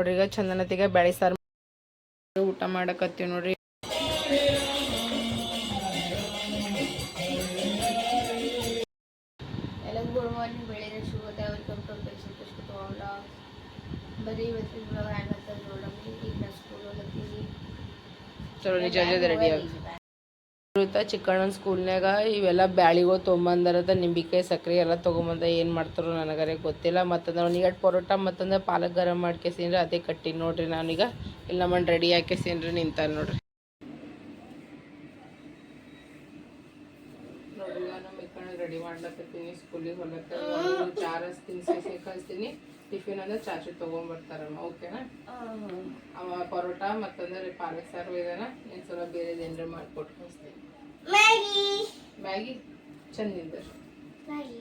ನೋಡ್ರಿ ಈಗ ಚಂದನತಿಗೆ ಬ್ಯಾಳಿ ಸಾರು ಊಟ ಮಾಡಕತ್ತೀವಿ ನೋಡ್ರಿ. ಎಲ್ಲರಿಗೂ ಗುಡ್ ಮಾರ್ನಿಂಗ್ ಬೆಳಿಗ್ಗೆ ಶುಭೋದಯ ವೆಲ್ಕಮ್ ಟು ಬರೀ ಇವತ್ತಿನ ಹ್ಯಾಂಗ್ ಅಂತ ನೋಡಮ್ಮಿ. ಈಗ ನಾ ಸ್ಕೂಲ್ ಹೋಗತ್ತೀನಿ ಚಲೋ ರೆಡಿ ಆಗಿ. ಚಿಕ್ಕಣ್ಣನ ಸ್ಕೂಲ್ನಾಗ ಇವೆಲ್ಲ ಬ್ಯಾಳಿಗಳು ತೊಗೊಂಬಂದರದ ನಿಂಬಿಕಾಯಿ ಸಕ್ರೆ ಎಲ್ಲ ತೊಗೊಂಬಂದ ಏನು ಮಾಡ್ತಾರೋ ನನಗರೆ ಗೊತ್ತಿಲ್ಲ. ಮತ್ತು ಅವ್ನಿಗೆ ಪರೋಟ ಮತ್ತಂದ್ರೆ ಪಾಲಕ್ ಗರಂ ಮಾಡ್ಕೇಸಿನ್ರಿ ಅದೇ ಕಟ್ಟಿ ನೋಡ್ರಿ ನಾನೀಗ ಇಲ್ಲ ಮಣ್ಣು ರೆಡಿ ಹಾಕೇಸಿನ್ರಿ ನಿಂತ ನೋಡ್ರಿ. ರೆಡಿ ಮಾಡ್ಲಕತ್ತೀನಿ ಸ್ಕೂಲಿಗೆ ಹೊಲಕ್ಕೆ ಚಾರ ತಿನ್ಸಿ ಕಳಿಸ್ತೀನಿ. ಟಿಫಿನ್ ಅಂದ್ರೆ ಚಾಚು ತೊಗೊಂಬರ್ತಾರಮ್ಮ ಓಕೆನಾ ಅವ ಪರೋಟ ಮತ್ತಂದ್ರೆ ಪಾಲಕ್ ಸಾರು ಇದಾನ ಏನು ಸ್ವಲ್ಪ ಬೇರೆ ಏನಾರ ಮಾಡ್ಕೊಟ್ಟು ಕಳಿಸ್ತೀನಿ. ಮ್ಯಾಗಿ. ಮ್ಯಾಗಿ? ಚಂದಿಂದ. ಮ್ಯಾಗಿ.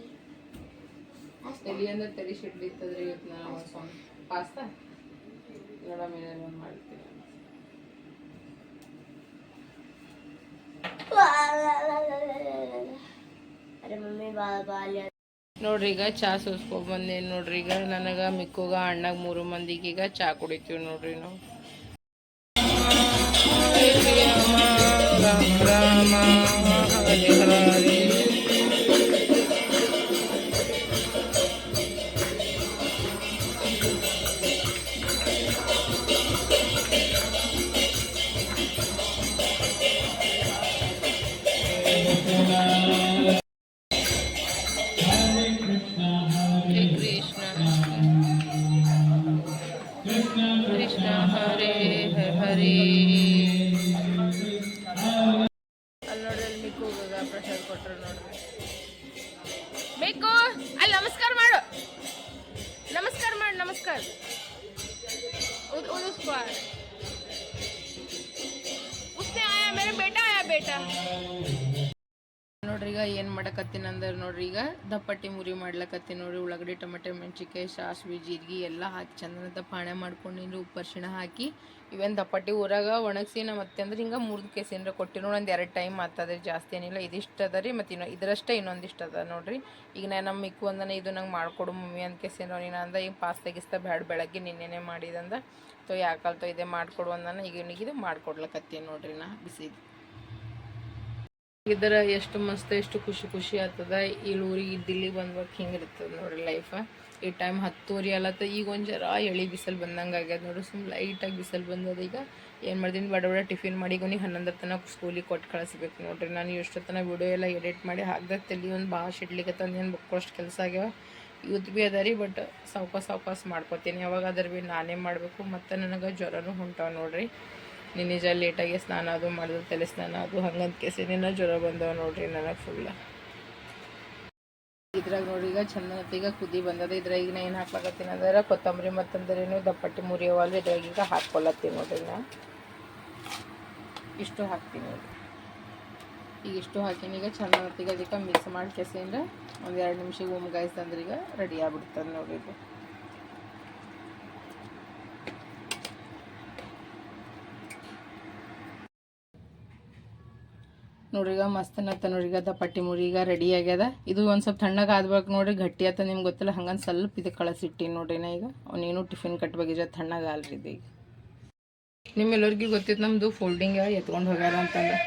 ತಲಿ ಅಂದ್ರೆ ತಲಿ ಶಿಡ್ಲಿತ್ತದ್ರಿ ಇವತ್ತು ನಾನು ಒಂದು ಸ್ವಲ್ಪ ಪಾಸ್ತಾ? ನೋಡಮ್ಮ ಏನಾರು ಒಂದು ಮಾಡ್ತೀನಿ. ನೋಡ್ರಿ ಈಗ ಚಾ ಸೋಸ್ಕೊಂಡ್ ನೋಡ್ರಿ ಈಗ ನನಗೆ ಮಿಕ್ಕುಗ ಅಣ್ಣಗ ಮೂರು ಮಂದಿಗೆ ಈಗ ಚಾ ಕುಡಿತೀವಿ ನೋಡ್ರಿ ನಾವು. ರಾಮ ರಾಮ ಹರೇ ಹರೇ ಹರೇ ಕೃಷ್ಣ ಕೃಷ್ಣ ಈಗ ಏನು ಮಾಡಕತ್ತೀನಿ ಅಂದ್ರೆ ನೋಡ್ರಿ, ಈಗ ದಪ್ಪಟ್ಟಿ ಮುರಿ ಮಾಡ್ಲಕತ್ತೀನಿ ನೋಡ್ರಿ, ಉಳ್ಳಾಗಡ್ಡಿ, ಟೊಮೆಟೊ, ಮೆಣಸಿನ್ಕಾಯಿ, ಸಾಸ್ವಿ, ಜೀರಿಗೆ ಎಲ್ಲ ಹಾಕಿ ಚಂದನದ ಪಾಣೆ ಮಾಡ್ಕೊಂಡಿನಿ ಉಪ್ಪು ಅರಿಶಿಣ ಹಾಕಿ ಇವೇನು ದಪ್ಪಟ್ಟಿ ಊರಾಗ ಒಣಗಿಸಿ ನಾ ಮತ್ತೆ ಅಂದ್ರೆ ಹಿಂಗೆ ಮುರಿದು ಕೇಸ್ ನೋಡಿ ಒಂದು ಎರಡು ಟೈಮ್ ಆಗ್ತದೆ ಜಾಸ್ತಿ ಏನಿಲ್ಲ, ಇದಿಷ್ಟು ಅದ ರೀ, ಮತ್ತು ಇನ್ನೂ ಇದರಷ್ಟೇ ಇನ್ನೊಂದಿಷ್ಟು ಅದ ನೋಡ್ರಿ. ಈಗ ನಾನು ನಮ್ಮ ಮಿಕ್ಕು ಅಂದನೆ ಇದು ನಂಗೆ ಮಾಡಿಕೊಡು ಮಮ್ಮಿ ಅಂತ ಕೇಸೇನೋ ನೀನು ಅಂದ, ಈಗ ಪಾಸ್ ತೆಗಿಸ್ತಾ ಬ್ಯಾಡ ಬೆಳಗ್ಗೆ ನಿನ್ನೆನೆ ಮಾಡಿದಂದ, ತೋ ಯಾಕಲ್ತೋ ಇದೇ ಮಾಡಿಕೊಡು ಅಂದಾನ, ಈಗ ಇವನಿಗೆ ಇದು ಮಾಡ್ಕೊಡ್ಲಕತ್ತೀನಿ ನೋಡ್ರಿ ನಾ ಬಿಸಿ ಇದರ ಎಷ್ಟು ಮಸ್ತ್, ಎಷ್ಟು ಖುಷಿ ಖುಷಿ ಆಗ್ತದ. ಊರಿಗೆ ದಿಲ್ಲಿ ಬಂದ್ಬೇಕು ಹಿಂಗೆ ಇರ್ತದೆ ನೋಡ್ರಿ ಲೈಫ ಈ ಟೈಮ್ ಹತ್ತುವರೆ ಅಲ್ಲತ್ತ, ಈಗ ಒಂದು ಜರ ಎಳಿ ಬಿಸಿಲು ಬಂದಂಗೆ ಆಗ್ಯದ ನೋಡ್ರಿ. ಸುಮ್ಮ ಲೈಟಾಗಿ ಬಿಸಿಲು ಬಂದದ. ಈಗ ಏನು ಮಾಡ್ತೀನಿ, ಬಡ ಬಡ ಟಿಫಿನ್ ಮಾಡಿ ಕೊನಿ ಹನ್ನೊಂದರ ತನಕ ಸ್ಕೂಲಿಗೆ ಕೊಟ್ಟು ಕಳಿಸ್ಬೇಕು ನೋಡ್ರಿ. ನಾನು ಎಷ್ಟೊತ್ತನ ವಿಡಿಯೋ ಎಲ್ಲ ಎಡಿಟ್ ಮಾಡಿ ಹಾಕ್ದಾಗ ತಲೆ ಒಂದು ಭಾಳ ಶಿಡ್ಲಿಕ್ಕೆ ಏನು ಬಕ್ಕೋಷ್ಟು ಕೆಲಸ ಆಗ್ಯಾವ. ಇವತ್ತು ಭೀ ಅದ ರೀ ಬಟ್ ಸಾವ್ಕಾಸ ಸಾವ್ಕಾಸ ಮಾಡ್ಕೊತೀನಿ. ಯಾವಾಗ ಅದ್ರ ಭೀ ನಾನೇ ಮಾಡಬೇಕು, ಮತ್ತು ನನಗೆ ಜ್ವರನೂ ಹೊಂಟಾವ ನೋಡ್ರಿ. ನೀನು ನಿಜ ಲೇಟಾಗಿ ಸ್ನಾನ ಅದು ಮಾಡಿದ್ರೆ, ತಲೆ ಸ್ನಾನ ಅದು, ಹಂಗಂತ ಕೇಸಿ ನಿನ್ನ ಜ್ವರ ಬಂದವ ನೋಡ್ರಿ ನನಗೆ ಫುಲ್ ಇದ್ರಾಗ ನೋಡ್ರಿ ಈಗ ಚಂದ ಈಗ ಕುದಿ ಬಂದದ, ಇದ್ರಾಗ ಈಗ ಏನು ಹಾಕ್ಲಕತ್ತೀನಿ ಅಂದ್ರೆ ಕೊತ್ತಂಬರಿ ಮತ್ತಂದ್ರೇನು ದಪ್ಪಟ್ಟಿ ಮುರಿಯವಲ್ಲ ಇದ್ರಾಗ ಈಗ ಹಾಕ್ಕೊಳತ್ತೀನಿ ನೋಡ್ರಿ ನಾ. ಇಷ್ಟು ಹಾಕ್ತೀನಿ ನೋಡ್ರಿ. ಈಗ ಇಷ್ಟು ಹಾಕಿನ ಈಗ ಚಂದ ಅದಕ್ಕೆ ಮಿಕ್ಸ್ ಮಾಡಿ ಕೆಸಿಂದ ಒಂದು ಎರಡು ನಿಮಿಷ ಉಮ್ಗಾಯಿಸ್ತಂದ್ರೆ ಈಗ ರೆಡಿ ಆಗ್ಬಿಡ್ತದೆ ನೋಡ್ರಿ ಇದು. ನೋಡ್ರಿ ಈಗ ಮಸ್ತ್ ನತ್ತ ನೋಡ್ರಿ ಅದ ಪಟ್ಟಿ ಮುರಿ ಈಗ ರೆಡಿ ಆಗ್ಯದ. ಇದು ಒಂದು ಸ್ವಲ್ಪ ತಣ್ಣಗೆ ಆದ್ಬೇಕು ನೋಡ್ರಿ, ಗಟ್ಟಿ ಆತ ನಿಮ್ಗೆ ಗೊತ್ತಿಲ್ಲ, ಹಂಗಂದು ಸ್ವಲ್ಪ ಇದು ಕಳಸಿಟ್ಟಿನಿ ನೋಡ್ರಿ ನಾ ಈಗ. ಅವನೇನು ಟಿಫಿನ್ ಕಟ್ಬೇಕಿದ್ರೆ ತಣ್ಣಗೆ ಆಲ್ರಿ ಇದು ಈಗ. ನಿಮ್ಮೆಲ್ಲರಿಗೂ ಗೊತ್ತಿತ್ತು ನಮ್ಮದು ಫೋಲ್ಡಿಂಗ್ ಎತ್ಕೊಂಡು ಹೋಗ್ಯಾರ ಅಂತಂದು.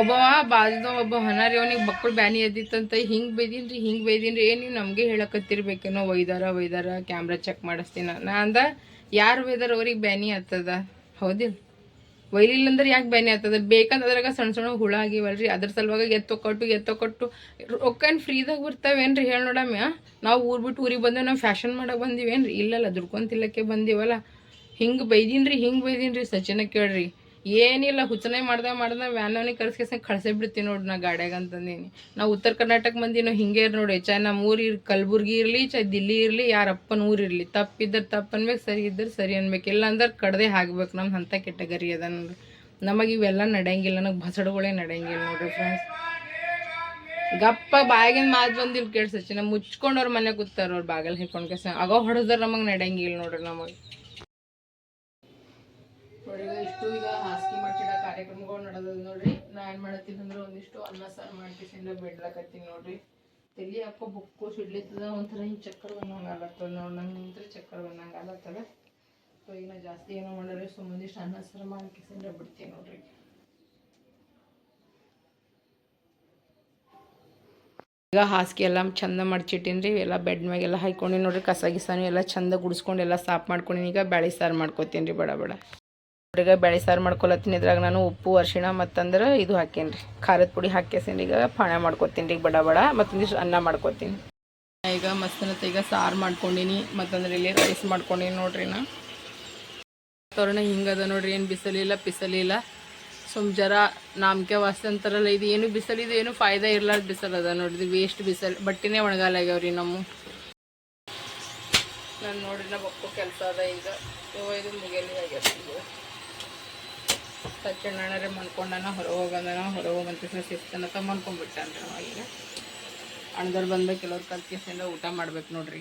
ಒಬ್ಬವ ಬಾಜುದ ಒಬ್ಬ ಹನಾರಿ ಅವನಿಗೆ ಮಕ್ಕಳು ಬ್ಯಾನಿ ಎದ್ದಿತ್ತಂತ ಹಿಂಗೆ ಬೈದೀನಿ ಹಿಂಗೆ ಬೈದೀನಿ ಏನು ನೀವು ನಮಗೆ ಹೇಳಕತ್ತಿರ್ಬೇಕೇನೋ ಒಯ್ದಾರ ಒಯ್ದಾರ ಕ್ಯಾಮ್ರಾ ಚೆಕ್ ಮಾಡಿಸ್ತೀನ. ನಾ ಅಂದ, ಯಾರು ಒಯ್ದಾರ, ಅವ್ರಿಗೆ ಬ್ಯಾನಿ ಆಗ್ತದ? ಹೌದಿಲ್ಲ ಒಯ್ಲಿಲ್ಲ ಅಂದ್ರೆ ಯಾಕೆ ಬೇನೆ ಆಗ್ತದೆ? ಬೇಕಂತ ಅದ್ರಾಗ ಸಣ್ಣ ಸಣ್ಣ ಹುಳ ಆಗಿವಲ್ರಿ. ಅದ್ರ ಸಲುವಾಗಿ ಎತ್ತೊಕೊಟ್ಟು ಎತ್ತೊಕೊಟ್ಟು. ಏನು ಫ್ರೀದಾಗ ಬರ್ತಾವೇನ್ರಿ ಹೇಳಿ ನೋಡಮ್ಮ. ನಾವು ಊರು ಬಿಟ್ಟು ಊರಿಗೆ ಬಂದೇವು ನಾವು ಫ್ಯಾಷನ್ ಮಾಡಕ್ಕೆ ಬಂದೀವೇನ್ರಿ? ಇಲ್ಲಲ್ಲ ದುಡ್ಕೊಂತಿಲ್ಲಕ್ಕೆ ಬಂದೀವಲ್ಲ. ಹಿಂಗೆ ಬೈದೀನ್ರಿ ಹಿಂಗೆ ಬೈದೀನ್ರಿ ಸಚಿನ ಕೇಳ್ರಿ. ಏನಿಲ್ಲ, ಹುಚ್ಚನೆ ಮಾಡ್ದೆ ಮಾಡ್ದ ವ್ಯಾನವನಿಗೆ ಕರ್ಸ್ಕೇಸ ಕಳ್ಸೇ ಬಿಡ್ತೀನಿ ನೋಡಿ ನಾ ಗಾಡ್ಯಾಗ ಅಂತಂದೀನಿ ನಾವು ಉತ್ತರ ಕರ್ನಾಟಕ ಮಂದಿ ನಾವು ಹಿಂಗೆ ನೋಡಿ ಚಾಯ್ ನಮ್ಮ ಊರು ಇರ್, ಕಲಬುರ್ಗಿ ಇರಲಿ ಚಾಯ್ ದಿಲ್ಲಿ ಇರಲಿ, ಯಾರಪ್ಪನ ಊರು ಇರಲಿ ತಪ್ಪಿದ್ರೆ ತಪ್ಪು ಅನ್ಬೇಕು, ಸರಿ ಇದ್ದರೆ ಸರಿ ಅನ್ಬೇಕು ಇಲ್ಲ ಅಂದ್ರೆ ಕಡ್ದೆ ಹಾಕ್ಬೇಕು ನಮ್ಮ ಅಂಥ ಕೆಟಗರಿ ಅದ ನೋಡ್ರಿ ನಮಗೆ ಇವೆಲ್ಲ ನಡೆಯಂಗಿಲ್ಲ ನನಗೆ ಬಸಡುಗಳೇ ನಡೆಯಂಗಿಲ್ಲ ನೋಡ್ರಿ ಫ್ರೆಂಡ್ಸ್ ಗಪ್ಪ ಬಾಯಾಗಿನ ಮಾತು ಬಂದಿಲ್ಲ ಕೇಳಿ ಸಚಿನ ಮುಚ್ಕೊಂಡು ಅವ್ರ ಮನೆ ಕೂತಾರ ಅವ್ರು ಬಾಗಲ್ ಹಿಡ್ಕೊಂಡು ಕೆಸ ಆಗೋ ಹೊಡೆದ್ರೆ ನಮಗೆ ನಡೆಯಂಗಿಲ್ಲ ನೋಡ್ರಿ ನಮಗೆ. ಇಷ್ಟು ಈಗ ಹಾಸಿಗೆ ಮಾಡ್ಸಿಡ ಕಾರ್ಯಕ್ರಮಗಳು ನಡೆದದ ನೋಡ್ರಿ. ನಾ ಏನ್ ಮಾಡತ್ತೀನಿ ಅಂದ್ರೆ ಒಂದಿಷ್ಟು ಅನ್ನ, ಸಾರು ಮಾಡ್ಕಿಸಿಂದ ಬಿಡ್ಲಕತ್ತೀನಿ ನೋಡ್ರಿ. ತಲಿ ಯಾಕೋ ಬುಕ್ಕು ಸಿಡ್ಲಿತ್ತದ, ಒಂಥರ ಹಿಂಗೆ ಚಕ್ಕರ್ ಬಂದಂಗೆ ಆಗತ್ತದ ನೋಡಿ. ನಂಗೆ ನಿಂತ್ರೆ ಚಕ್ಕರ್ ಬಂದಂಗೆ ಆಗತ್ತದ ಸೊ ಈಗ ನಾ ಜಾಸ್ತಿ ಏನೋ ಮಾಡಿದ್ರೆ ಒಂದಿಷ್ಟು ಅನ್ನ, ಸಾರು ಮಾಡ್ಕಿಸಿಂದ್ರೆ ಬಿಡ್ತೀನಿ ನೋಡ್ರಿ. ಈಗ ಹಾಸಿಗೆ ಎಲ್ಲ ಚಂದ ಮಡ್ಚಿಟ್ಟಿನಿ ಎಲ್ಲ ಬೆಡ್ ಮ್ಯಾಗೆಲ್ಲ ಹಾಯ್ಕೊಂಡು ನೋಡ್ರಿ. ಕಸ ಗಿಸನು ಎಲ್ಲ ಚಂದ ಗುಡಿಸ್ಕೊಂಡು ಎಲ್ಲ ಸಾಫ್ ಮಾಡ್ಕೊಂಡಿನಿ. ಈಗ ಬ್ಯಾಳಿ ಸಾರು ಮಾಡ್ಕೊತೀನಿ ರೀ ಬಡ ಬಡ. ಈಗ ಬ್ಯಾಳಿ ಸಾರು ಮಾಡ್ಕೊಳತ್ತೀನಿ ಇದ್ರಾಗ ನಾನು ಉಪ್ಪು, ಅರಿಶಿಣ ಮತ್ತಂದ್ರೆ ಇದು ಹಾಕೇನಿ ರೀ ಖಾರದ ಪುಡಿ ಹಾಕ್ಯಸೀನಿ ಈಗ ಪಾಣ ಮಾಡ್ಕೊತೀನಿ ರೀ, ಬಡ ಬಡ. ಮತ್ತೊಂದಿಷ್ಟು ಅನ್ನ ಮಾಡ್ಕೊತೀನಿ. ಈಗ ಮಸ್ತನತ್ತ ಈಗ ಸಾರು ಮಾಡ್ಕೊಂಡಿನಿ. ಮತ್ತಂದ್ರೆ ಇಲ್ಲಿ ರೈಸ್ ಮಾಡ್ಕೊಂಡಿನಿ ನೋಡ್ರಿ ನಾ. ತೋರಣ ಹಿಂಗದ ನೋಡ್ರಿ, ಏನು ಬಿಸಿಲಿಲ್ಲ, ಪಿಸಲಿಲ್ಲ. ಸುಮ್ ಜರ ನಾಮಕೆ ವಾಸ ಅಂತಾರಲ್ಲ ಇದು ಏನು ಬಿಸಿಲಿದು ಏನು ಫಾಯ್ದಾ ಇರ್ಲಾರ್ದ ಬಿಸಿಲದ ನೋಡ್ರಿ. ವೇಸ್ಟ್ ಬಿಸಿಲು. ಬಟ್ಟಿನೇ ಒಣಗಾಲಾಗ್ಯಾವ್ರಿ ನಮ್ಮ. ನಾನು ನೋಡ್ರಿ ನಾ ಬಕ್ಕು ಕೆಲಸ ಅದ ಈಗ. ಇದು ಮುಗಿಯಲಿ ಆಗ್ಯದ ಇದು ಸಚ್ಚಣ್ಣರೇ ಮನ್ಕೊಂಡನ ಹೊರ ಹೋಗಂದನ ಹೊರ ಹೋಗಂತ ಸಿಸ್ತನ ತ ಅವ ಈಗ ಅಣ್ಣದವ್ರು ಬಂದ ಕೆಲವ್ರು ಕಲ್ತಿಸಿಂದ ಊಟ ಮಾಡ್ಬೇಕು ನೋಡ್ರಿ.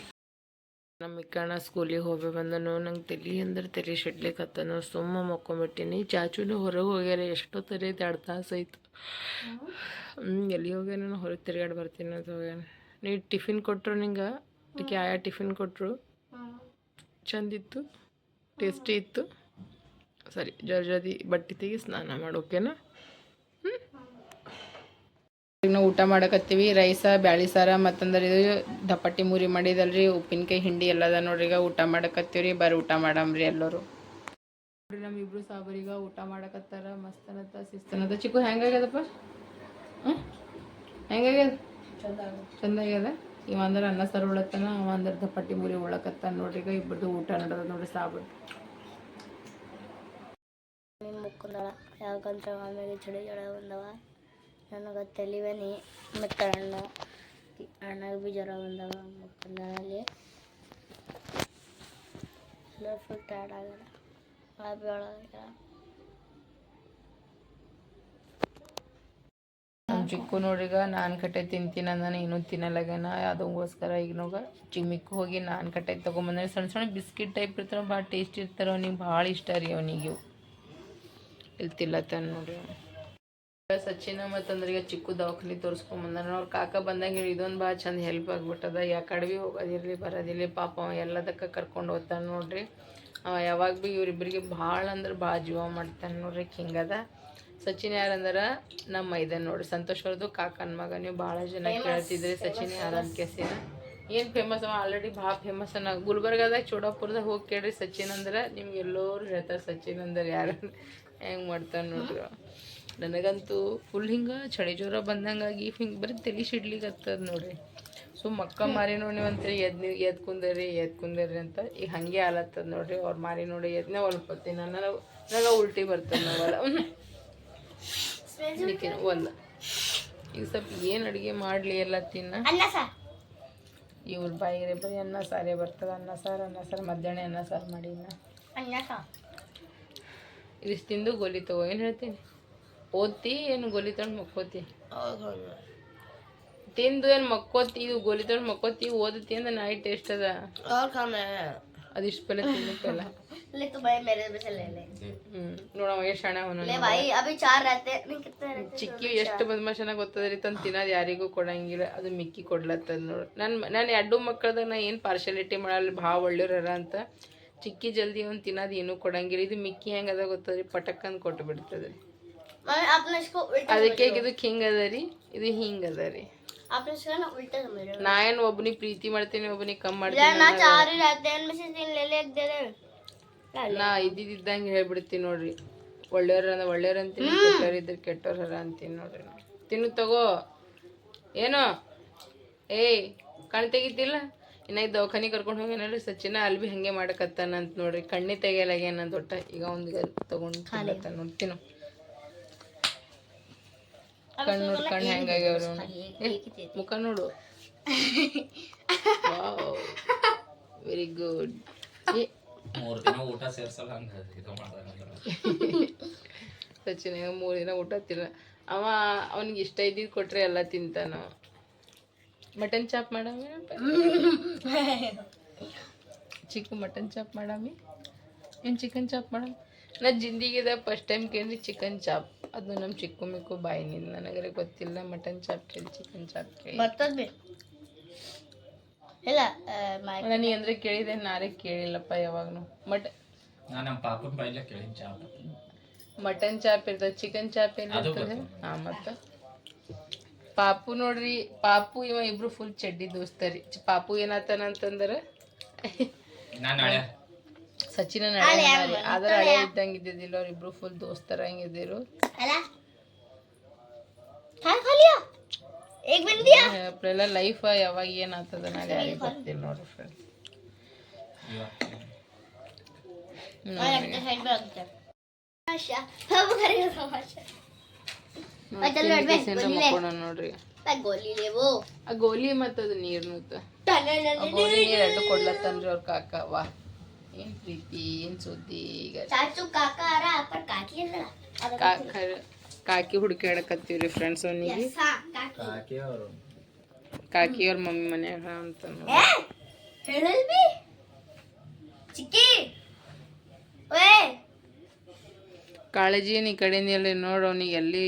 ನಮ್ಮ ಇಕ್ಕಣ್ಣ ಸ್ಕೂಲಿಗೆ ಹೋಗಿ ಬಂದನು ನಂಗೆ ತಲೆ ಅಂದ್ರೆ ತಲೆ ಸಿಡ್ಲಿಕತ್ತನು ಸುಮ್ಮ ಮಕ್ಕೊಂಬಿಟ್ಟಿನಿ ಚಾಚುನು ಹೊರಗೆ ಹೋಗ್ಯಾರ ಎಷ್ಟೋ ತಲೆ ಎರಡು ತಾಸು ಆಯ್ತು. ಎಲ್ಲಿ ಹೋಗ್ಯಾನ ಹೊರಗೆ ತಿರ್ಗಾಡಿ ಬರ್ತೀನಿ ಅಂತ ಹೋಗ್ಯಾನ. ನೀ ಟಿಫಿನ್ ಕೊಟ್ಟರು ನಿಂಗೆ? ಅದಕ್ಕೆ ಆಯಾ ಟಿಫಿನ್ ಕೊಟ್ಟರು ಚಂದಿತ್ತು ಟೇಸ್ಟಿ ಇತ್ತು? ಸರಿ ಜರ ಜಲ್ದಿ ಬಟ್ಟೆ ತೆಗಿ ಸ್ನಾನ ಮಾಡು ಓಕೆನಾ ಈಗ ನಾವು ಊಟ ಮಾಡಕತ್ತೀವಿ. ರೈಸ ಬ್ಯಾಳಿ ಸಾರ ಮತ್ತಂದ್ರೆ ಇದು ದಪ್ಪಟ್ಟಿ ಮುರಿ ಮಾಡಿದಲ್ರಿ ಉಪ್ಪಿನಕಾಯಿ ಹಿಂಡಿ ಎಲ್ಲದ ನೋಡ್ರಿ ಈಗ ಊಟ ಮಾಡಕತ್ತೀವ್ರಿ ಬರ್ರಿ ಊಟ ಮಾಡಮ್ರಿ ಎಲ್ಲರೂ. ನೋಡ್ರಿ ನಮ್ಮ ಇಬ್ರು ಸಾಬರೀಗ ಊಟ ಮಾಡಕತ್ತಾರ ಮಸ್ತನತ ಸಿಸ್ತನದ ಚಿಕ್ಕು ಹೆಂಗಾಗ್ಯದಪ್ಪ? ಹ್ಮ್? ಹೆಂಗಾಗ್ಯದ? ಚಂದ ಆಗ್ಯದ. ಇವ ಅಂದ್ರೆ ಅನ್ನ ಸಾರು ಉಳತ್ತನ ಅವ ಅಂದ್ರೆ ದಪಟ್ಟಿ ಮುರಿ ಉಳಕತ್ತಾನ ನೋಡ್ರಿ ಈಗ ಇಬ್ಬರದು ಊಟ ನಡೆದ ನೋಡ್ರಿ ಸಾಬರ್. ಮುಕ್ಕಂದಳ ಯಾಕಂದ್ರೆ ಆಮೇಲೆ ಚಳಿ ಜಳ ಬಂದವ. ನನಗೆ ತಲಿವೇನಿ ಮತ್ತು ಅಣ್ಣ. ಅಣ್ಣಗೆ ಭೀ ಜ್ವರ ಬಂದವ. ಮುಕ್ಕಂದಳಲ್ಲಿ ಎಲ್ಲ ಫುಲ್ ಟಯರ್ಡ್ ಆಗಲ್ಲ ಆ ಬಿ ಒಳಗಾಗ್ಯಾರ ಚಿಕ್ಕು ನೋಡ್ರಿಗ ನಾನು ಕಟ್ಟೆ ತಿಂತೀನಿ ನಾನು ಏನೂ ತಿನ್ನಲಾಗನ ಅದಕ್ಕೋಸ್ಕರ ಈಗ ನೋಗ ಚಿಮ್ಮಿಕ್ಕು ಹೋಗಿ ನಾನು ಕಟ್ಟೆ ತೊಗೊಂಬಂದ್ರೆ ಸಣ್ಣ ಸಣ್ಣ ಬಿಸ್ಕಿಟ್ ಟೈಪ್ ಇರ್ತಾರೆ ಭಾಳ ಟೇಸ್ಟ್ ಇರ್ತಾರೆ ಅವ್ನಿಗೆ ಭಾಳ ಇಷ್ಟ ರೀ ಅವನಿಗೆ ಇಲ್ಲಿ ತಿಲ್ಲತ್ತಾನ ನೋಡ್ರಿ. ಸಚಿನ ಮತ್ತಂದ್ರೆ ಈಗ ಚಿಕ್ಕು ದವಾಖಾನೆ ತೋರಿಸ್ಕೊಂಬಂದಾನ ಅವ್ರ ಕಾಕ ಬಂದಾಗ ಇದೊಂದು ಭಾಳ ಚಂದ ಹೆಲ್ಪ್ ಆಗ್ಬಿಟ್ಟದ. ಯಾಕಡೆ ಭೀ ಹೋಗೋದಿರಲಿ ಬರೋದಿರಲಿ ಪಾಪ ಅವ ಎಲ್ಲದಕ್ಕೆ ಕರ್ಕೊಂಡು ಹೋಗ್ತಾನೆ ನೋಡ್ರಿ. ಅವ ಯಾವಾಗ ಭೀ ಇವ್ರಿಬ್ರಿಗೆ ಭಾಳ ಅಂದ್ರೆ ಭಾಳ ಜೀವ ಮಾಡ್ತಾನೆ ನೋಡ್ರಿ ಹಿಂಗದ. ಸಚಿನ್ ಯಾರಂದ್ರೆ ನಮ್ಮ ಮೈದಾನ ನೋಡ್ರಿ. ಸಂತೋಷ್ ಅವ್ರದ್ದು ಕಾಕನ ಮಗ. ನೀವು ಭಾಳ ಜನ ಕೇಳ್ತಿದ್ರಿ ಸಚಿನ್ ಯಾರಂತ ಕೆಸಿನ ಏನು ಫೇಮಸ್ ಅವ? ಆಲ್ರೆಡಿ ಭಾಳ ಫೇಮಸ್ ಅನ್ನ. ಗುಲ್ಬರ್ಗದಾಗ ಚೋಡಾಪುರದಾಗ ಹೋಗಿ ಕೇಳ್ರಿ ಸಚಿನ್ ಅಂದ್ರೆ ನಿಮ್ಗೆ ಎಲ್ಲರೂ ಹೇಳ್ತಾರೆ ಸಚಿನ್ ಅಂದ್ರೆ ಯಾರು? ಹೆಂಗೆ ಮಾಡ್ತಾರೆ ನೋಡ್ರಿ ನನಗಂತೂ ಫುಲ್ ಹಿಂಗೆ ಚಳಿ ಜ್ವರ ಬಂದಂಗಾಗಿ ಹಿಂಗೆ ಬರೀ ತಲೆ ಸಿಡ್ಲಿಕತ್ತದ ನೋಡ್ರಿ. ಸೊ ಮಕ್ಕ ಮಾರಿ ನೋಡಿ ಅಂತ ಎದ್ ನೀವು ಎದ್ ಕುಂದರಿ ಎದ್ ಕುಂದರಿ ಅಂತ. ಈಗ ಹಂಗೆ ಆಲತ್ತದ ನೋಡ್ರಿ ಅವ್ರು ಮಾರಿ ನೋಡಿ ಎದ್ನೇ ಹೊಲ್ಕೊತೀನಿ ನನ್ನ ನನಗೆ ಉಲ್ಟಿ ಬರ್ತದೆ ನಾವಲ್ಲ ಒಲ್ಲ ಈಗ ಸ್ವಲ್ಪ ಏನು ಅಡುಗೆ ಮಾಡಲಿ ಎಲ್ಲ ತಿನ್ನ? ಇವ್ರ ಬಾಯಿಗೆ ಬರಿ ಅನ್ನ ಸಾರೇ ಬರ್ತದೆ ಅನ್ನ ಸಾರು ಅನ್ನ ಸಾರು ಮಧ್ಯಾಹ್ನ ಅನ್ನ ಸಾರು ಮಾಡಿ ಅನ್ನ ಇದಿಷ್ಟು ತಿಂದು ಗೋಲಿ ತಗೋ ಏನು ಹೇಳ್ತೀನಿ? ಓದ್ತಿ ಏನು ಗೋಲಿ ತೊಗೊಂಡು ಮಕ್ಕೋತಿ? ತಿಂದು ಏನು ಮಕ್ಕೋತಿ ಇದು ಗೋಲಿ ತೊಗೊಂಡು ಮಕ್ಕೋತಿ ಓದತಿ ಅಂದ್ರೆ ನೈಟ್ ಟೇಸ್ಟ್ ಅದ. ಅದಿಷ್ಟು ಪೆಲ್ಲ ತಿನ್ನು ಪೆಲ್ಲ ले तो भाई मेरे पे से ले ले ಹ್ಞೂ ನೋಡವ ಎಷ್ಟು ಹಣ ಅವನು ले भाई अभी चार रहते हैं नहीं कितने रहते ಚಿಕ್ಕಿ ಎಷ್ಟು ಬದಮಾಶನ ಗೊತ್ತದ್ರಿ ತಂದು ತಿನ್ನೋದು ಯಾರಿಗೂ ಕೊಡಂಗಿಲ್ಲ ಅದು ಮಿಕ್ಕಿ ಕೊಡ್ಲತ್ತದ ನೋಡು ನನ್ನ ನಾನು ಎರಡು ಮಕ್ಕಳದಾಗ ನಾ ಏನು ಪಾರ್ಶಾಲಿಟಿ ಮಾಡಲ್ಲ ಭಾಳ ಒಳ್ಳೆಯವ್ರ ಅಂತ ಚಿಕ್ಕಿ ಜಲ್ದಿ ಅವ್ನು ತಿನ್ನೋದು ಏನೂ ಕೊಡಂಗಿಲ್ಲ ಇದು ಮಿಕ್ಕಿ ಹೆಂಗೆ ಅದ ಗೊತ್ತದ್ರಿ ಪಟಕ್ಕಂದು ಕೊಟ್ಟು ಬಿಡ್ತದೆ ರೀ मैं आपने इसको उल्टा ಅದಕ್ಕೆ ಇದಕ್ಕೆ ಹಿಂಗೆ ಅದ ರೀ ಇದು ಹಿಂಗೆ ಅದ ರೀ ನಾ ಏನ್ ಒಬ್ಬನಿಗೆ ಪ್ರೀತಿ ಮಾಡ್ತೀನಿ ಒಬ್ಬನಿಗೆ ಕಮ್ಮಿ ಮಾಡ್ತೀನಿ ನಾ ಇದ್ದಿದ್ದಂಗೆ ಹೇಳ್ಬಿಡ್ತೀನಿ ನೋಡ್ರಿ. ಒಳ್ಳೆಯವ್ರ ಅಂದ್ರೆ ಒಳ್ಳೆಯವ್ರ ಅಂತೀನಿ ಕೆಟ್ಟವ್ರಿದ್ರೆ ಕೆಟ್ಟವ್ರ ಹರ ಅಂತೀನಿ ನೋಡ್ರಿ ತಿನ್ನು ತಗೋ. ಏನೋ? ಏಯ್ ಕಣ್ ತೆಗಿತಿಲ್ಲ? ಇನ್ನಾಗ ದವಾಖಾನೆ ಕರ್ಕೊಂಡು ಹೋಗ್ಯಾನಲ್ರಿ ಸಚಿನ ಅಲ್ಲಿ ಭೀ ಹಂಗೆ ಮಾಡಕತ್ತಾನ ಅಂತ ನೋಡ್ರಿ. ಕಣ್ಣಿ ತೆಗಿಯಲಾಗ್ಯಾನ ಒಟ್ಟ ಈಗ ಅವ್ನಿಗೆ ತಗೊಂಡು ನೋಡಿ ಕಣ್ಣು ನೋಡು ಕಣ್ಣು ಹೆಂಗಾಗ್ಯಾವ್ರಿ ಅವ್ನು ಏ, ಮುಖ ನೋಡು. ವೆರಿ ಗುಡ್ ಮೂರು ದಿನ ಊಟ ಸೇರ್ಸಲ್ಲ ಹಂಗ ಇದು ಮಾಡ್ದಂಗ ಸಚಿನ ಮೂರು ದಿನ ಊಟ ತಿನ್ನ. ಅವ ಅವನಿಗೆ ಇಷ್ಟ ಇದ್ದಿದ್ದು ಕೊಟ್ರೆ ಎಲ್ಲ ತಿಂತಾನ. ಮಟನ್ ಚಾಪ್ ಮಾಡಮಿ ಚಿಕ್ಕ ಮಟನ್ ಚಾಪ್ ಮಾಡಮಿ? ಏನು ಚಿಕನ್ ಚಾಪ್ ಮಾಡಮ್? ನಾ ಜಿಂದಿಗಿದ ಫಸ್ಟ್ ಟೈಮ್ ಕೇಳಿ ಚಿಕನ್ ಚಾಪ್ ಅದು ನಮ್ಮ ಚಿಕ್ಕು ಮಿಕ್ಕು ಬಾಯಿನಿಂದ. ನನಗರೆ ಗೊತ್ತಿಲ್ಲ ಮಟನ್ ಚಾಪ್ಟಿ ಚಿಕನ್ ಚಾಪ್ಟಿ ಬರ್ತದೆ ಇಲ್ಲ ನನಗೆ ಅಂದ್ರೆ ಕೇಳಿದೆ ನಾರೇ ಕೇಳಿಲ್ಲಪ್ಪ ಯಾವಾಗನು. ಮಟ್ ನಾನು ನಮ್ಮ ಪಾಪನ ಬಾಯಿಲೆ ಕೇಳಿನ ಚಾಪ್ ಮಟನ್ ಚಾಪ್ ಇರ್ತದೆ ಚಿಕನ್ ಚಾಪ್ ಏನಿರ್ತದೆ ಆ ಮತ್ತೆ? ಪಾಪು ನೋಡ್ರಿ ಪಾಪು ಇವ ಇಬ್ರು ಫುಲ್ ಚಡ್ಡಿ ದೋಸ್ತಾರಿ ಪಾಪು ಏನಾತನ ಅಂತಂದ್ರೆ? ಸಚಿನ ಆದ್ರೆ ಅಳೆ ಇದ್ದಂಗೆ ಇದ್ದಿದ್ದಿಲ್ಲ ಅವ್ರಿಬ್ರು ಫುಲ್ ದೋಸ್ತರ ಹಂಗಿದ್ದಿರು ಅಲ್ಲ ಲೈಫ್ ಯಾವಾಗ ಏನಾಗ್ತದ ನನಗೆ ಗೊತ್ತಿಲ್ಲ ನೋಡಿ ಫ್ರೆಂಡ್ಸ್ ನೋಡ್ರಿ ಗೋಲಿ ಮತ್ತದ ನೀರ್ ನೀರ್ ಕೊಡ್ಲತ್ತನ್ರಿ ಅವ್ರ ಕಾಕ ವಾ ಏನ್ ಪ್ರೀತಿ ಏನ್ ಸುದ್ದಿ ಈಗ ಚಾಚು ಕಾಕಾರ ಅಪ್ಪರ್ ಕಾಕಿ ಇಲ್ಲ ಕಾಕರ್ ಕಾಕಿ ಹುಡುಕಾಡಕತ್ತೀವ್ರಿ ಫ್ರೆಂಡ್ಸ್ ಅವನಿಗೆ. ಕಾಕಿ. ಅವ್ರ ಮಮ್ಮಿ ಮನ್ಯಾಗ ಅಂತ ಹೇಳಲ್ಬಿ ಚಿಕ್ಕಿ. ಓಯ್. ಕಾಳಜಿ ನೀ ಕಡೆನಲ್ಲಿ ನೋಡು ಅವನಿಗೆ ಎಲ್ಲಿ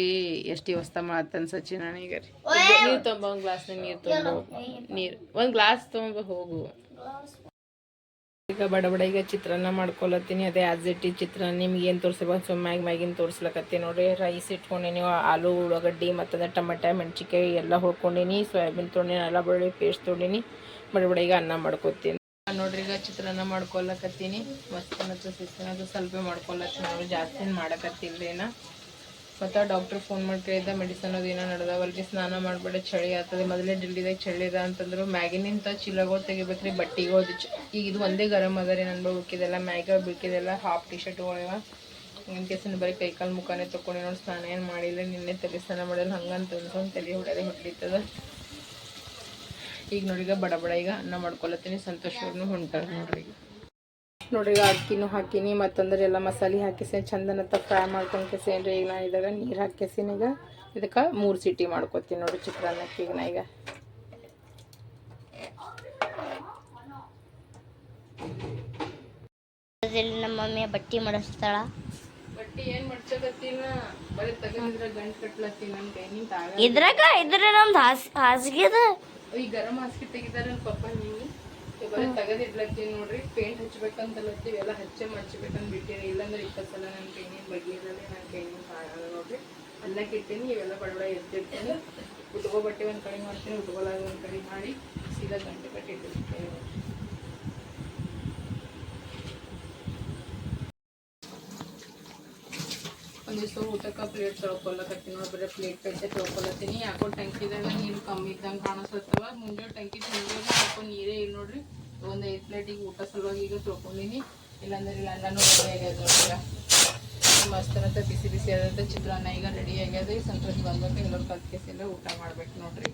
ಎಷ್ಟು ದಿವಸ ಮಾಡ್ತಾನೆ ಸಚಿನ್ ಈಗ ರೀ. ನೀರು ತೊಂಬ ಒಂದು ಗ್ಲಾಸ್ನ ನೀರು ತೊಂಬ. ನೀರು ಒಂದು ಗ್ಲಾಸ್ ತೊಗೊಂಬ ಹೋಗು. ಈಗ ಬಡ ಬಡ ಈಗ ಚಿತ್ರಾನ್ನ ಮಾಡ್ಕೊಳತ್ತೀನಿ. ಅದೇ ಆಸ್ ಇಟ್ ಚಿತ್ರಾನ್ನ ನಿಮ್ಗೆ ಏನು ತೋರಿಸ್ಬೇಕು ಸುಮ್ಮ ಮ್ಯಾಗ ಮ್ಯಾಗಿನ ತೋರಿಸ್ಲಕತ್ತೀನಿ ನೋಡ್ರಿ. ರೈಸ್ ಇಟ್ಕೊಂಡಿನಿ ಆಲೂ, ಉಳ್ಳಾಗಡ್ಡಿ ಮತ್ತು ಟಮಟ ಮೆಣಸಿಕಾಯಿ ಎಲ್ಲ ಹೊಡ್ಕೊಂಡೀನಿ ಸೋಯಾಬೀನ್ ತೊಗೊಂಡಿನಿ ಎಲ್ಲ ಬೆಳ್ಳುಳ್ಳಿ ಪೇಸ್ಟ್ ತೊಗೊಂಡಿನಿ ಬಡ ಬಡ ಈಗ ಅನ್ನ ಮಾಡ್ಕೊತೀನಿ. ನೋಡ್ರಿ ಈಗ ಚಿತ್ರಾನ್ನ ಮಾಡ್ಕೊಳಕತ್ತೀನಿ. ಮಸ್ತ್ ಮತ್ತು ಸಿಸ್ತಿನ ಸ್ವಲ್ಪ ಮಾಡ್ಕೊಳತ್ತೀನಿ. ಜಾಸ್ತಿ ಮಾಡಕತ್ತಿಲ್ರಿ ಏನ ಮತ್ತು ಡಾಕ್ಟ್ರ್ ಫೋನ್ ಮಾಡಿ ಕೇಳಿದ್ದ ಮೆಡಿಸನ್ ಅದು ಏನೋ ನಡೆದವಲ್ರಿ ಸ್ನಾನ ಮಾಡಬೇಡ, ಚಳಿ ಆಗ್ತದೆ. ಮೊದಲೇ ಡಿಲ್ಲಿದಾಗ ಚಳಿ ಅದ ಅಂತಂದ್ರು ಮ್ಯಾಗಿನಿಂದ ಚೀಲಗಳು ತೆಗಿಬೇಕ್ರಿ ಚ, ಈಗ ಇದು ಒಂದೇ ಗರಮ್ ಅದ ರೀ ನನ್ನ ಬಿಕ್ಕಿದೆಲ್ಲ ಮ್ಯಾಗ ಬಿಕ್ಕಿದೆಲ್ಲ ಹಾಫ್ ಟಿ ಶರ್ಟ್ಗಳಿವೆ ಇನ್ ಕೇಸಿನ ಬರೀ ಕೈಕಾಲು ಮುಖಾನೇ ತೊಗೊಂಡು ನೋಡಿ, ಸ್ನಾನ ಏನು ಮಾಡಿಲ್ಲ, ನಿನ್ನೆ ತಲೆ ಸ್ನಾನ ಮಾಡಿಲ್ಲ ಹಂಗಂತ ಅನ್ಕೊಂಡು ತಲೆ ಹೊಡೆದೇ ಹೊಡ್ಲಿತ್ತದ. ಈಗ ನೋಡಿಗ ಬಡ ಬಡ, ಈಗ ಅನ್ನ ಮಾಡ್ಕೊಳತ್ತೀನಿ ಸಂತೋಷವನ್ನು ಹೊಂಟಾರ ನೋಡ್ರಿ ಈಗ. ನೋಡ್ರಿ ಈಗ ಅಕ್ಕಿನೂ ಹಾಕಿನಿ ಮತ್ತಂದ್ರೆ ಎಲ್ಲ ಮಸಾಲೆ ಹಾಕಿಸಿ ಚಂದನತ್ತ ಫ್ರೈ ಮಾಡ್ಕೊಂಡು ಕೆಸೇನ್ರಿ ಈಗ ನಾನು ಇದಾಗ ನೀರು ಹಾಕಿಸಿನ ಈಗ. ಇದಕ್ಕೆ ಮೂರು ಸಿಟಿ ಮಾಡ್ಕೊತೀನಿ ನೋಡ್ರಿ ಚಿತ್ರಾನ್ನಕ್ಕೆ ಈಗ ನಾ ಈಗ. ನಮ್ಮ ಮಮ್ಮಿ ಬಟ್ಟಿ ಮಾಡಿಸ್ತಾಳ. ಬಟ್ಟಿ ಏನು ಮಾಡ್ಸಕತ್ತೀನ? ಬರೀ ಗಂಟು ಕಟ್ಲತ್ತೀನಿ ನಿಂತ ಇದ್ರಾಗ ಇದ್ರ ನಮ್ದು ಹಾಸ್ ಹಾಸಿಗೆ ಅದ. ಈ ಗರಂ ಹಾಸಿಗೆ ತೆಗಿದಾರ ಪಪ್ಪ ನೀವು ಬರೀ ತೆಗೆದಿಡ್ಲತ್ತೀನಿ ನೋಡ್ರಿ ಪೇಂಟ್ ಹಚ್ಬೇಕಂತಲತ್ತೀವಿ ಎಲ್ಲ ಹಚ್ಚೆ ಮಡ್ಚ್ಬೇಕಂತ ಬಿಟ್ಟಿರಿ ಇಲ್ಲಾಂದ್ರೆ ಇಪ್ಪತ್ತು ಸಲ ನನ್ನ ಕೈನೇನು ಬಗ್ಲಿದಲ್ಲಿ ನನ್ನ ಕೈನೇನು ಆಗಲ್ಲ ನೋಡ್ರಿ. ಅನ್ನಕ್ಕೆ ಇಟ್ಟಿನಿ, ಇವೆಲ್ಲ ಬಡಬಡ ಎದ್ದಿರ್ತೀನಿ ಉಟ್ಕೋ ಬಟ್ಟೆ ಒಂದು ಕಡೆ ಮಾಡ್ತೀನಿ ಉಟ್ಕೊಳಾಗ ಒಂದು ಕಡೆ ಮಾಡಿ ಸೀದಾ ಗಂಟೆ ಕಟ್ಟಿಟ್ಟಿರ್ತೀನಿ ಒಂದು ದಿವಸ ಊಟಕ್ಕೆ ಪ್ಲೇಟ್ ತೊಳ್ಕೊಳಕತ್ತೀನಿ. ನೋಡಿ ಬರೀ ಪ್ಲೇಟ್ ಪೈಸೆ ತೊಳ್ಕೊಳತ್ತೀನಿ. ಯಾಕೋ ಟಂಕಿದಾಗ ನೀರು ಕಮ್ಮಿ ಇದ್ದಂಗೆ ಕಾಣಿಸ್ತವ ಮುಂಜಾನೆ ಟ್ಯಾಂಕಿ ತುಂಬಿದ್ರೆ ಯಾಕೋ ನೀರೇ ಇಲ್ಲ ನೋಡ್ರಿ. ಒಂದು ಐದು ಪ್ಲೇಟಿಗೆ ಊಟ ಸಲುವಾಗಿ ಈಗ ತೊಳ್ಕೊಂಡಿನಿ. ಇಲ್ಲಾಂದ್ರೆ ಇಲ್ಲ ಅನ್ನನೂ ರೆಡಿ ಆಗ್ಯದ ನೋಡ್ರಿ ಬಿಸಿ ಬಿಸಿ ಆದಂಥ ಚಿತ್ರಾನ್ನ ಈಗ ರೆಡಿ ಆಗ್ಯದ. ಈ ಸಂತೋಷ ಬಂದ್ಬೇಕು ಎಲ್ಲರೂ ಕಲ್ತ್ಕೆಸಿಲ್ಲ ಊಟ ಮಾಡ್ಬೇಕು ನೋಡ್ರಿ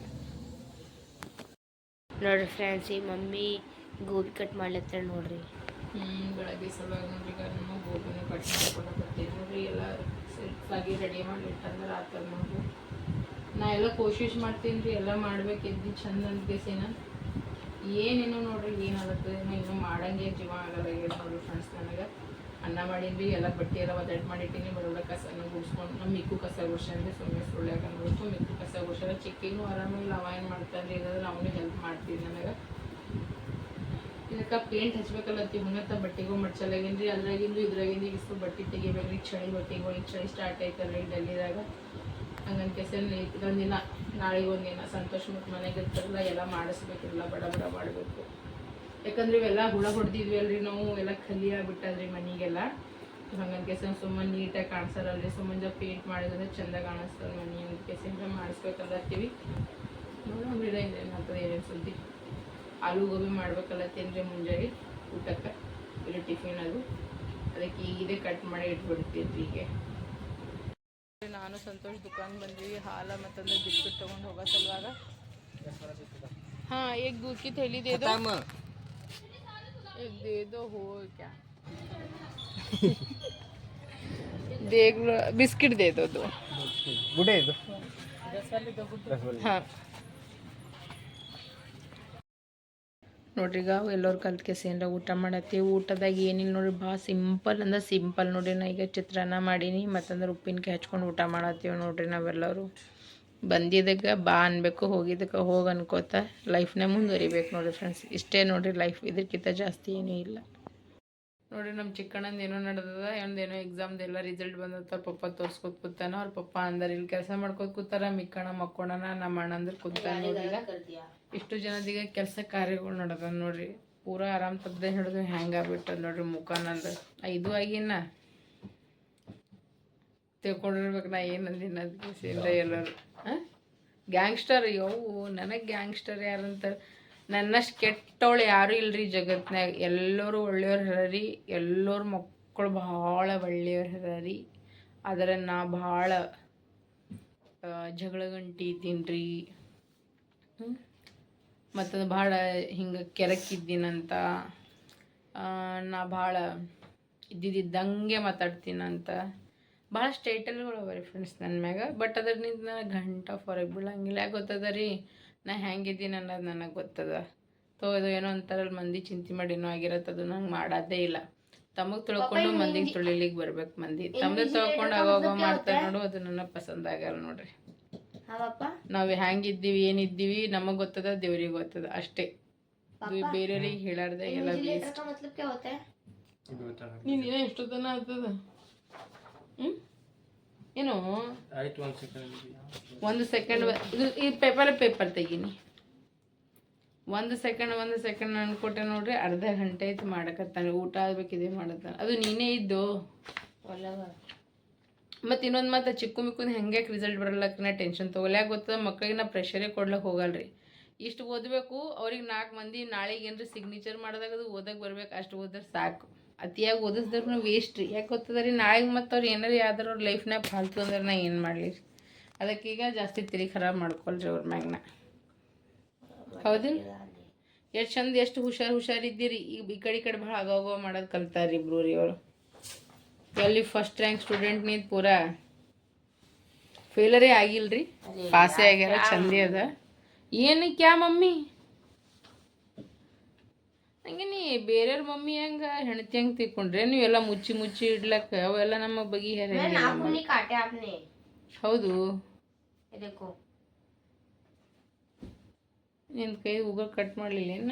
ನೋಡ್ರಿ ಫ್ರೆಂಡ್ಸ್ ಈ ಮಮ್ಮಿ ಗೋಬಿ ಕಟ್ ಮಾಡ್ಲತ್ತಾರೆ ನೋಡ್ರಿ. ಹ್ಞೂ ಬೆಳಗ್ಗೆ ಸಲುವಾಗಿ ನೋಡ್ರಿ ಈಗ ನಮ್ಮ ಗೋಬಿನ ಕಟ್ ಮಾಡ್ಕೊಳಕತ್ತೀವಿ ನೋಡ್ರಿ ಎಲ್ಲ ಆಗಿ ರೆಡಿ ಮಾಡಿ ಇಟ್ಟಂದ್ರೆ ಆತದ ನೋಡ್ರಿ. ನಾ ಎಲ್ಲ ಕೋಶಿಶ್ ಮಾಡ್ತೀನಿ ರೀ, ಎಲ್ಲ ಮಾಡ್ಬೇಕಿದ್ದು ಚಂದ ಅನ್ಕೇಸಿನ ಏನೇನೋ ನೋಡ್ರಿ ಏನಾಗುತ್ತೆ ನಾ ಇನ್ನೂ ಮಾಡಂಗೆ ಜೀವ ಆಗಲ್ಲ ಏನು ನೋಡ್ರಿ ಫ್ರೆಂಡ್ಸ್ ನನಗೆ. ಅನ್ನ ಮಾಡೀನಿ ಎಲ್ಲ ಬಟ್ಟೆ ಎಲ್ಲ ಒದ್ದಾಟ ಮಾಡಿಟ್ಟಿನಿ ಬಡಬಡ ಕಸನ ಗುಡ್ಸ್ಕೊಂಡು ನಮ್ಮ ಮಿಕ್ಕು ಕಸ ಗುಡ್ಸಂದ್ರೆ ಸುಮ್ಮನೆ ಸುಳ್ಳ್ಯಾಗ ನೋಡ್ತು ಮಿಕ್ಕು ಕಸ ಗುಡ್ಸಲ್ಲ ಚಿಕ್ಕಿಗೂ ಆರಾಮಿಲ್ಲ, ಅವ ಏನು ಮಾಡ್ತಾನೆ ರೀ ಇದಾದ್ರೆ ಅವನು ಹೆಲ್ಪ್ ಮಾಡ್ತೀನಿ ನನಗೆ. ಇದಕ್ಕೆ ಪೇಂಟ್ ಹಚ್ಬೇಕಲ್ಲತ್ತಿ ಹುಣ್ಣತ್ತ ಬಟ್ಟೆಗೂ ಮಡ್ಚಲಾಗಿನ್ರಿ, ಅದ್ರಾಗಿಂದು ಇದ್ರಾಗಿಂದು ಇಷ್ಟು ಬಟ್ಟೆ ತೆಗಿಬೇಕ್ರಿ, ಚಳಿ ಬಟ್ಟೆಗಳು ಈಗ ಚಳಿ ಸ್ಟಾರ್ಟ್ ಆಯ್ತಲ್ರಿ ಡೆಲ್ಲಿದಾಗ ಹಂಗನ್ ಕೆಸಲ್ಲಿ ಇದೊಂದಿನ ನಾಳೆಗೆ ಒಂದಿನ ಸಂತೋಷ ಮತ್ತು ಮನೆಗೆ ಇರ್ತಾರಲ್ಲ ಎಲ್ಲ ಮಾಡಿಸ್ಬೇಕಿಲ್ಲ, ಬಡ ಬಡ ಮಾಡಬೇಕು. ಯಾಕಂದ್ರೆ ಇವೆಲ್ಲ ಹುಳ ಹೊಡೆದಿದ್ವಿ ಅಲ್ರಿ ನಾವು, ಎಲ್ಲ ಖಲಿ ಆಗ್ಬಿಟ್ಟದ್ರಿ ಮನೆಗೆಲ್ಲ. ಹಂಗನ್ ಕೆಸ ಸುಮ್ಮನೆ ನೀಟಾಗಿ ಕಾಣಿಸಲ್ಲ ಸುಮ್ಮನೆ ಪೇಂಟ್ ಮಾಡಿದ್ರೆ ಚಂದ ಕಾಣಿಸ್ತದೆ ಮನೆ ಅಂತ ಕೆಸಿಂದ ಮಾಡಿಸ್ಬೇಕಲ್ಲತ್ತೀವಿ ನೋಡೋಣ ಏನಾಗ್ತದೆ ಏನೇನು ಸುದ್ದಿ. ಆಲೂ ಗೋಬಿ ಮಾಡ್ಬೇಕಲ್ಲತ್ತೇನ್ರಿ ಮುಂಜಾನೆ ಊಟಕ್ಕೆ ಇದು ಟಿಫಿನ್ ಅದು ಅದಕ್ಕೆ ಈಗ ಇದೇ ಕಟ್ ಮಾಡಿ ಇಟ್ಬಿಡ್ತೀವಿ ಹೀಗೆ ನಾನು ಸಂತೋಷ್ ದುಕಾನ್ ಬಂದ್ವಿ ಹಾಲ ಮತ್ತಂದ್ರೆ ಬಿಸ್ಕಿಟ್ ತೊಗೊಂಡು ಹೋಗೋ ಸಲುವಾಗ हाँ एक दूध की थैली दे दो एक दे दो हो क्या देख लो बिस्किट दे दो दो ಗುಡ್ಡೆ ಇದು ಹಾಂ ನೋಡ್ರಿ ಈಗ ಎಲ್ಲರೂ ಕಲ್ತ್ಕೆ ಸೇನ್ರ ಊಟ ಮಾಡತ್ತೀವಿ. ಊಟದಾಗ ಏನಿಲ್ಲ ನೋಡ್ರಿ ಭಾಳ ಸಿಂಪಲ್ ಅಂದ್ರೆ ಸಿಂಪಲ್ ನೋಡ್ರಿ ನಾ ಈಗ ಚಿತ್ರಾನ್ನ ಮಾಡೀನಿ, ಮತ್ತಂದ್ರೆ ಉಪ್ಪಿನಕಾಯಿ ಹಚ್ಕೊಂಡು ಊಟ ಮಾಡತ್ತೀವಿ ನೋಡ್ರಿ ನಾವೆಲ್ಲರೂ. ಬಂದಿದ್ದಕ್ಕೆ ಬಾ ಅನ್ಬೇಕು ಹೋಗಿದ್ದಕ್ಕೆ ಹೋಗಿ ಅನ್ಕೋತ, ಲೈಫ್ನ ಮುಂದುವರಿಬೇಕು ನೋಡಿರಿ ಫ್ರೆಂಡ್ಸ್ ಇಷ್ಟೇ ನೋಡಿರಿ ಲೈಫ್ ಇದಕ್ಕಿಂತ ಜಾಸ್ತಿ ಏನೂ ಇಲ್ಲ. ನೋಡ್ರಿ ನಮ್ಮ ಚಿಕ್ಕಣ್ಣಂದು ಏನೋ ನಡೆದದ ಏನೋ ಎಕ್ಸಾಮ್ದು ಎಲ್ಲ ರಿಸಲ್ಟ್ ಬಂದತ್ತ ಅವ್ರ ಪಪ್ಪ ತೋರ್ಸ್ಕೊತ ಕೂತಾನ ಅವ್ರ ಪಪ್ಪ ಅಂದರೆ ಇಲ್ಲಿ ಕೆಲಸ ಮಾಡ್ಕೋತ ಕೂತಾರ ಮಿಕ್ಕಣ್ಣ ಮಕ್ಕೋಣನ ನಮ್ಮ ಅಣ್ಣ ಅಂದ್ರೆ ಕೂತಾನ ನೋಡ್ರಿ ಈಗ. ಇಷ್ಟು ಜನದೀಗ ಕೆಲಸ ಕಾರ್ಯಗಳು ನಡೆದ ನೋಡ್ರಿ. ಪೂರಾ ಆರಾಮ್ ತಪ್ಪದೆ ಹಿಡಿದು ಹ್ಯಾಂಗ್ ಆಗ್ಬಿಟ್ಟದ ನೋಡ್ರಿ ಮುಖ ನಂದು ಇದು ಆಗಿನ. ತಿಳ್ಕೊಂಡಿರ್ಬೇಕು ನಾ ಏನು ಅಂದಿನ ಅದಕ್ಕೆ ಎಲ್ಲರೂ. ಗ್ಯಾಂಗ್ಸ್ಟರ್ ಯವು ನನಗೆ ಗ್ಯಾಂಗ್ಸ್ಟರ್ ಯಾರಂತ ನನ್ನಷ್ಟು ಕೆಟ್ಟವಳು ಯಾರೂ ಇಲ್ಲರಿ ಜಗತ್ತಿನಾಗ ಎಲ್ಲರೂ ಒಳ್ಳೆಯವ್ರು ಹರರಿ ಎಲ್ಲರ ಮಕ್ಕಳು ಭಾಳ ಒಳ್ಳೆಯವ್ರು ಹರರಿ ಆದರೆ ನಾ ಭಾಳ ಜಗಳ ಗಂಟಿ ಇದ್ದೀನಿ ರೀ ಮತ್ತು ಭಾಳ ಹಿಂಗೆ ಕೆರಕಿದ್ದೀನಂತ ನಾ ಭಾಳ ಇದ್ದಿದ್ದಂಗೆ ಮಾತಾಡ್ತೀನಂತ. ಭಾಳ ಸ್ಟೇಟಲ್ಗಳು ಅವ ರೀ ಫ್ರೆಂಡ್ಸ್ ನನ್ನ ಮ್ಯಾಗ. ಬಟ್ ಅದ್ರಿಂದ ಗಂಟ ಹೊರಗೆ ಬೀಳಂಗಿಲ್ಲ. ಯಾಕೆ ಗೊತ್ತದ ರೀ? ನಾ ಹೆಂಗಿದ್ದೀನಿ ಅನ್ನೋದು ನನಗೆ ಗೊತ್ತದ. ತೋ ಇದು ಏನೋ ಅಂತಾರಲ್ಲಿ ಮಂದಿ ಚಿಂತೆ ಮಾಡಿನೋ ಆಗಿರತ್ತೆ ಅದು ನಂಗೆ ಮಾಡೋದೇ ಇಲ್ಲ. ತಮಗೆ ತಿಳ್ಕೊಂಡು ಮಂದಿಗೆ ತೊಳಿಲಿಕ್ಕೆ ಬರ್ಬೇಕು ಮಂದಿ. ತಮ್ಮದೇ ತೊಳ್ಕೊಂಡು ಆಗೋಗ ಮಾಡ್ತಾರೆ ನೋಡು ಅದು ನನಗೆ ಪಸಂದ್ ಆಗಲ್ಲ ನೋಡ್ರಿ. ನಾವು ಹೆಂಗಿದ್ದೀವಿ ಏನಿದ್ದೀವಿ ನಮಗೆ ಗೊತ್ತದ ದೇವ್ರಿಗೆ ಗೊತ್ತದ ಅಷ್ಟೇ. ಬೇರೆಯವ್ರಿಗೆ ಹೇಳಾರ್ದೆ ಎಲ್ಲ ನೀನು ಏನೋ ಆಗ್ತದ ಹ್ಞೂ ಏನು? ಆಯ್ತು ಒಂದು ಸೆಕೆಂಡ್ ಒಂದು ಸೆಕೆಂಡ್ ಇದು ಈ ಪೇಪರ್ ಪೇಪರ್ ತೆಗೀನಿ. ಒಂದು ಸೆಕೆಂಡ್ ಒಂದು ಸೆಕೆಂಡ್ ಅನ್ಕೊಟ್ಟೆ ನೋಡ್ರಿ ಅರ್ಧ ಗಂಟೆ ಆಯ್ತು ಮಾಡಕತ್ತಾನೆ. ಊಟ ಆಗ್ಬೇಕಿದೆ ಮಾಡತ್ತಾನೆ ಅದು ನೀನೇ ಇದ್ದು. ಮತ್ತು ಇನ್ನೊಂದು ಮಾತು ಚಿಕ್ಕು ಮಿಕ್ಕುಂದು ಹೆಂಗೆ ರಿಸಲ್ಟ್ ಬರಲ್ಲಕ್ಕೆ ನಾ ಟೆನ್ಷನ್ ತೊಗೊಲ್ಲ ಯಾಕೆ ಗೊತ್ತದ ಮಕ್ಕಳಿಗೆ ನಾ ಪ್ರೆಷರೇ ಕೊಡ್ಲಕ್ಕೆ ಹೋಗಲ್ರಿ. ಇಷ್ಟು ಓದಬೇಕು ಅವ್ರಿಗೆ ನಾಲ್ಕು ಮಂದಿ ನಾಳೆಗೆ ಏನ್ರಿ ಸಿಗ್ನೇಚರ್ ಮಾಡಿದಾಗ ಅದು ಓದಕ್ಕೆ ಬರ್ಬೇಕು. ಅಷ್ಟು ಓದ್ರೆ ಸಾಕು. ಅತಿಯಾಗಿ ಓದಿಸಿದ್ರು ವೇಸ್ಟ್ ರೀ. ಯಾಕೆ ಗೊತ್ತದ ರೀ? ನಾಳೆಗೆ ಮತ್ತು ಅವ್ರು ಏನಾರು ಯಾವ್ದಾರು ಅವ್ರ ಲೈಫ್ನಾಗ ಫಾಲ್ತು ಅಂದ್ರೆ ನಾ ಏನು ಮಾಡಲಿ ಅದಕ್ಕೀಗ ಜಾಸ್ತಿ ತಿರಿ ಖರಾಬ್ ಮಾಡ್ಕೊಳ್ರಿ ಅವ್ರ ಮ್ಯಾಗ್ನ. ಹೌದಿಲ್ಲ ಎಷ್ಟು ಚಂದ ಎಷ್ಟು ಹುಷಾರು ಹುಷಾರಿದ್ದೀರಿ ಈಗ ಈ ಕಡೆ ಈ ಕಡೆ ಭಾಳ ಆಗೋಗ ಮಾಡೋದು ಕಲ್ತಾರ್ರಿ ಇಬ್ರು ರೀ ಅವರು. ಎಲ್ಲಿ ಫಸ್ಟ್ ರ್ಯಾಂಕ್ ಸ್ಟೂಡೆಂಟ್ ನೀದು ಪೂರಾ ಫೇಲರೇ ಆಗಿಲ್ರಿ? ಪಾಸೇ ಆಗ್ಯಾರ. ಚಂದಿ ಅದ. ಏನು ಕ್ಯಾ ಮಮ್ಮಿ? ಹಂಗೆ ನೀ ಬೇರೆಯವ್ರ ಮಮ್ಮಿ ಹಂಗೆ ಹೆಣತಿ ಹಂಗೆ ತಿಕ್ಕೊಂಡ್ರೆ ಎಲ್ಲ ಮುಚ್ಚಿ ಮುಚ್ಚಿ ಇಡ್ಲಕ್ಕ ಅವೆಲ್ಲ ನಮ್ಮ ಬಗಿ ಹೌದು. ನಿನ್ನ ಕೈ ಉಗ ಕಟ್ ಮಾಡ್ಲಿಲ್ಲ ಮಾಡಲಿಲ್ಲ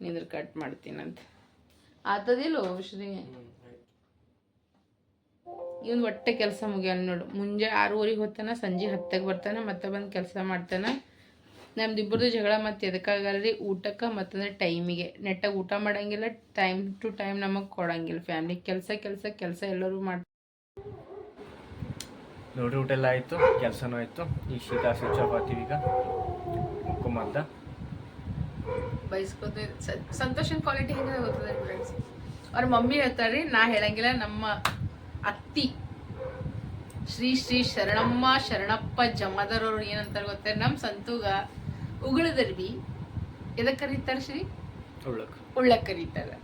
ನಿಂದ್ರ ಕಟ್ ಮಾಡ್ತೀನಂತ. ಆತದಿಲ್ಲ ಔಷಧಿ ಇವನ್ ಒಟ್ಟೆ ಕೆಲಸ ಮುಗಿಯಲ್ಲ ನೋಡು. ಮುಂಜೆ ಆರೂವರೆಗೆ ಹೋಗ್ತಾನ ಸಂಜೆ ಹತ್ತಕ್ಕೆ ಬರ್ತಾನೆ ಮತ್ತೆ ಬಂದು ಕೆಲಸ ಮಾಡ್ತಾನೆ. ನಮ್ದು ಇಬ್ಬರದು ಜಗಳ ಮತ್ತೆ ಎದಕ್ಕಾಗಲ್ಲ ರೀ ಊಟಕ್ಕೆ ಮತ್ತಂದ್ರೆ ಟೈಮಿಗೆ ನೆಟ್ಟಾಗಿ ಊಟ ಮಾಡಂಗಿಲ್ಲ ಟೈಮ್ ಟು ಟೈಮ್ ನಮಗೆ ಕೊಡಂಗಿಲ್ಲ. ಫ್ಯಾಮ್ಲಿ ಕೆಲಸ ಕೆಲಸ ಕೆಲಸ ಎಲ್ಲರೂ ಮಾಡಿ ನೋಡಿ ಊಟ ಎಲ್ಲ ಆಯಿತು ಕೆಲಸನೂ ಆಯಿತು. ಈಗ ಶೀತ ಸ್ವಿಚ್ ಆಫ್ ಆಗ್ತೀವಿ ಈಗ. ಕುಮಾರ್ದ ಬಯಸ್ಕೋತೀವಿ ಸಂತೋಷನ್ ಕ್ವಾಲಿಟಿ ಹೆಂಗೆ ಗೊತ್ತದೆ ಫ್ರೆಂಡ್ಸ್ ಅವ್ರ ಮಮ್ಮಿ ಹೇಳ್ತಾರ್ರಿ ನಾ ಹೇಳಂಗಿಲ್ಲ ನಮ್ಮ ಅತ್ತಿ ಶ್ರೀ ಶ್ರೀ ಶರಣಮ್ಮ ಶರಣಪ್ಪ ಜಮದರವ್ರು ಏನಂತಾರೆ ಗೊತ್ತೇ? ನಮ್ಮ ಸಂತೂಗ ಉಗುಳದರ್ಬಿ ಎದಕ್ಕೆ ಕರೀತಾರೆ ಶ್ರೀ ಉಳ್ಳ ಉಳ್ಳಕ್ಕೆ. ಕರೀತಾರೆ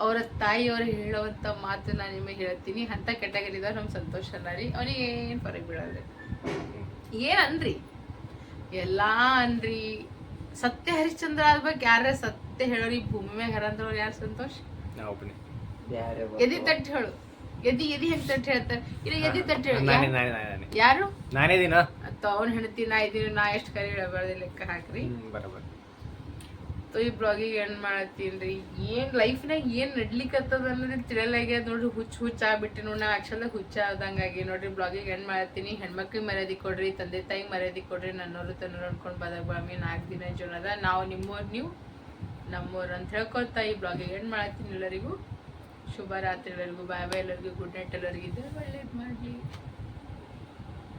ಅವರ ತಾಯಿಯವರು ಹೇಳುವಂಥ ಮಾತು ನಾನು ನಿಮಗೆ ಹೇಳ್ತೀನಿ. ಅಂತ ಕೆಟಗರಿದವ್ರು ನಮ್ಮ ಸಂತೋಷ ಅಲ್ಲ ರೀ. ಅವನಿಗೆ ಏನು ಹೊರಗೆ ಬೀಳಲ್ಲ ಏನ್ ಅನ್ರಿ? ಎಲ್ಲಾ ಅನ್ರಿ. ಸತ್ಯ ಹರಿಶ್ಚಂದ್ರ ಆಗ್ಬೇಕು. ಯಾರ ಸತ್ಯ ಹೇಳೋರಿ? ಭೂಮಿ ಮ್ಯಾಗ ಹರಂದ್ರವ್ರು ಯಾರು ಸಂತೋಷ್? ಎದಿ ತಟ್ಟು ಹೇಳು. ಎದಿ ಎದಿ ಹೆಂಗ್ ತಟ್ಟು ಹೇಳ್ತಾರೆ. ಇಲ್ಲ ಎದಿ ತಟ್ಟು ಹೇಳು. ನಾನೇ ನಾನೇ ನಾನೇ ನಾನೇ. ಯಾರು? ನಾನೇ ದಿನ? ಅತ್ತ ಹೆಂಡತಿ ನಾ ಇದೀನಿ ನಾ ಎಷ್ಟು ಕರೆ ಹೇಳಬಾರ್ದು ಲೆಕ್ಕ ಹಾಕ್ರಿ. ಬರೋಬರ್. ಈ ಬ್ಲಾಗಿಗೆ ಏನ್ ಮಾಡತ್ತೀನ್ರಿ ಏನ್ ಲೈಫ್ನಾಗ ಏನ್ ನಡ್ಲಿಕತ್ತದ ಅನ್ನೋದು ತಿಳಿಯಲಾಗ್ಯದ ನೋಡ್ರಿ ಹುಚ್ಚ ಹುಚ್ಚ ಆಗ್ಬಿಟ್ಟಿ ನೋಡಿ ನಾ ಆಕ್ಚುಲಾಗ ಹುಚ್ಚ ಆದಂಗಾಗಿ ನೋಡ್ರಿ ಬ್ಲಾಗಿಗೆ ಏನ್ ಮಾಡತ್ತೀನಿ. ಹೆಣ್ಮಕ್ಳಿಗೆ ಮರ್ಯಾದಿ ಕೊಡ್ರಿ ತಂದೆ ತಾಯಿ ಮರ್ಯಾದಿ ಕೊಡ್ರಿ ನನ್ನೋರು ತನ್ನೋರು ಅನ್ಕೊಂಡ್ ಬದಾಗ ಬಾಮಿ ನಾಲ್ಕು ದಿನ ಜೀವನದ. ನಾವು ನಿಮ್ಮವ್ರು ನೀವು ನಮ್ಮವ್ರು ಅಂತ ಹೇಳ್ಕೊಳ್ತಾ ಈ ಬ್ಲಾಗಿಗೆ ಏನ್ ಮಾಡತ್ತೀನಿ ಎಲ್ಲರಿಗೂ. ಶುಭ ರಾತ್ರಿ ಎಲ್ಲರಿಗೂ ಬಾಯ್ ಬಾಯ್ ಎಲ್ಲರಿಗೂ ಗುಡ್ ನೈಟ್ ಎಲ್ಲರಿಗೂ ಇದ್ರೆ ಒಳ್ಳೇದು ಮಾಡಲಿ